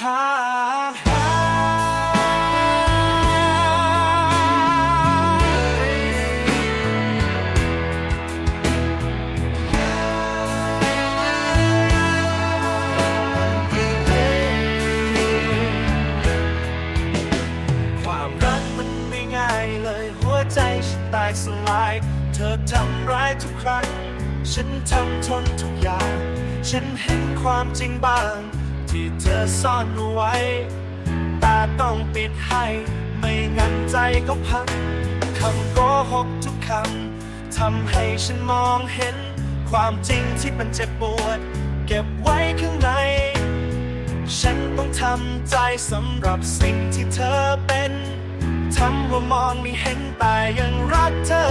หาหาความรักมันไม่ง่ายเลยหัวใจฉันแตกสลาย เธอทำร้ายทุกครั้ง ฉันทำทนทุกอย่าง ฉันเห็นความจริงบ้าง ที่เธอซ่อนไว้ แต่ต้องปิดให้ ไม่งั้นใจก็พังคำโกหกทุกคำทำให้ฉันมองเห็น ความจริงที่มันเจ็บปวด เก็บไว้ข้างใน ฉันต้องทำใจสำหรับสิ่งที่เธอเป็นทำว่ามองไม่เห็นแต่ยังรักเธอ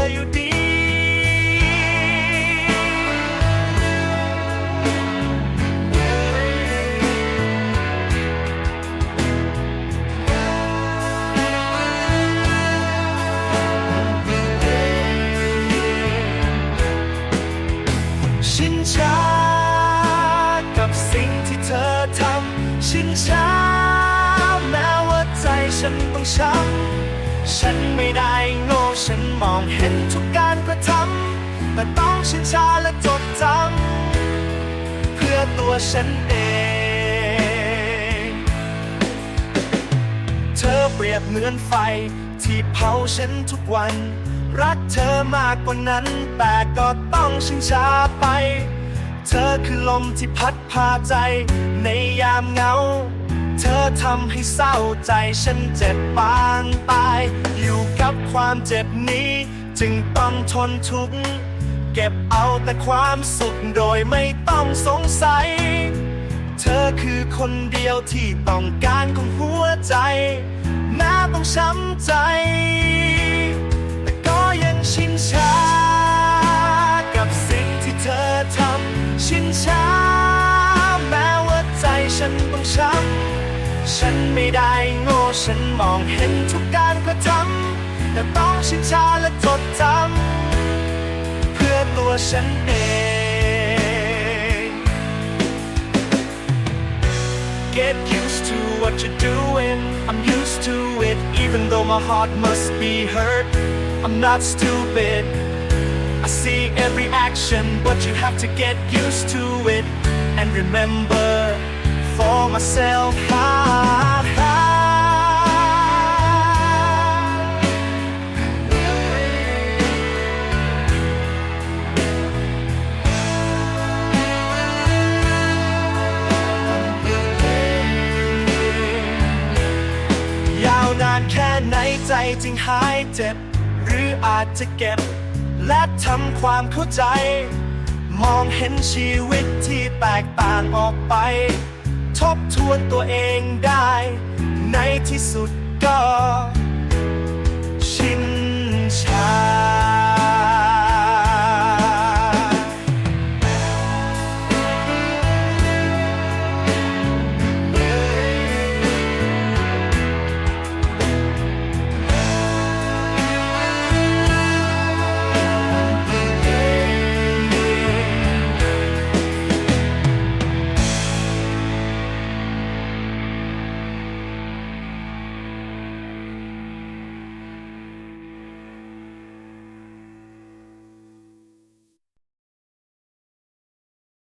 ฉันไม่ได้โง่ฉันมองเห็นทุกการกระทำแต่ต้องชินชาและจดจำเพื่อตัวฉันเอง เธอเปรียบเหมือนไฟที่เผาฉันทุกวัน รักเธอมากกว่านั้น แต่ก็ต้องชิงชาไป เธอคือลมที่พัดพาใจในยามเหงา อทำให้เศร้าใจฉันเจ็บปางตาย อยู่กับความเจ็บนี้ จึงต้องทนทุกข์เก็บเอาแต่ความสุขโดยไม่ต้องสงสัย เธอคือคนเดียวที่ต้องการของหัวใจแม้ต้องช้ำใจ ฉันไม่ได้โง่ ฉันมองเห็นทุกการกระทำ แต่ต้องชินชาและจดจำ เพื่อตัวฉันเอง Get used to what you're doing. I'm used to it, even though my heart must be hurt. I'm not stupid. I see every action, but you have to get used to it. And remember, for myself, ha, จจึงหายเจ็บ หรืออาจจะเก็บ และทำความเข้าใจ มองเห็นชีวิตที่แตกต่างออกไป ทบทวนตัวเองได้ ในที่สุดก็